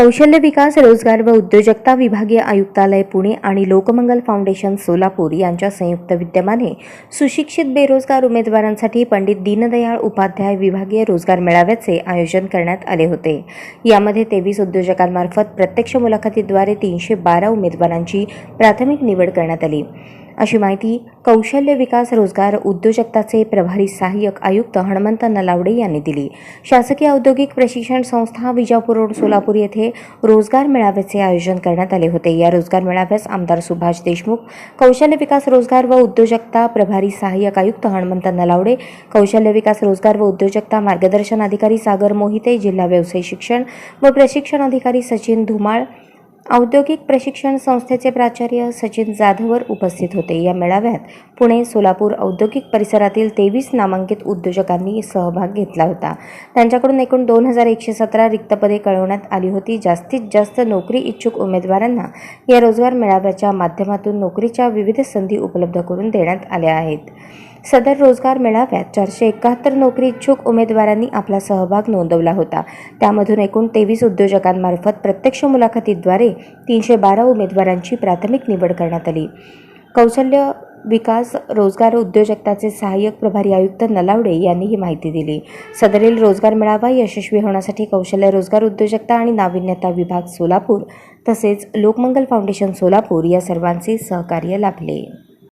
कौशल्य विकास रोजगार व उद्योजकता विभागीय आयुक्तालय पुणे आणि लोकमंगल फाउंडेशन सोलापूर यांच्या संयुक्त विद्यमाने सुशिक्षित बेरोजगार उमेदवारांसाठी पंडित दीनदयाळ उपाध्याय विभागीय रोजगार मेळाव्याचे आयोजन करण्यात आले होते. यामध्ये तेवीस उद्योजकांमार्फत प्रत्यक्ष मुलाखतीद्वारे तीनशे बारा उमेदवारांची प्राथमिक निवड करण्यात आली. अशी माहिती कौशल्य विकास रोजगार उद्योजकताचे प्रभारी सहाय्यक आयुक्त हनुमंत नलावडे यांनी दिली. शासकीय औद्योगिक प्रशिक्षण संस्था विजापूर रोड सोलापूर येथे रोजगार मेळाव्याचे आयोजन करण्यात आले होते. या रोजगार मेळाव्यास आमदार सुभाष देशमुख कौशल्य विकास रोजगार व उद्योजकता प्रभारी सहाय्यक आयुक्त हनुमंत नलावडे कौशल्य विकास रोजगार व उद्योजकता मार्गदर्शन अधिकारी सागर मोहिते जिल्हा व्यवसाय शिक्षण व प्रशिक्षण अधिकारी सचिन धुमाळ औद्योगिक प्रशिक्षण संस्थेचे प्राचार्य सचिन जाधवर उपस्थित होते. या मेळाव्यात पुणे सोलापूर औद्योगिक परिसरातील तेवीस नामांकित उद्योजकांनी सहभाग घेतला होता. त्यांच्याकडून एकूण दोन हजार एकशे सतरा रिक्त पदे कळवण्यात आली होती. जास्तीत जास्त नोकरी इच्छुक उमेदवारांना या रोजगार मेळाव्याच्या माध्यमातून नोकरीच्या विविध संधी उपलब्ध करून देण्यात आल्या आहेत. सदर रोजगार मेळाव्यात चारशे एकाहत्तर नोकरी इच्छुक उमेदवारांनी आपला सहभाग नोंदवला होता. त्यामधून एकूण तेवीस उद्योजकांमार्फत प्रत्यक्ष मुलाखतीद्वारे तीनशे बारा उमेदवारांची प्राथमिक निवड करण्यात आली. कौशल्य विकास रोजगार उद्योजकताचे सहाय्यक प्रभारी आयुक्त नलावडे यांनी ही माहिती दिली. सदरील रोजगार मेळावा यशस्वी होण्यासाठी कौशल्य रोजगार उद्योजकता आणि नाविन्यता विभाग सोलापूर तसेच लोकमंगल फाउंडेशन सोलापूर या सर्वांचे सहकार्य लाभले.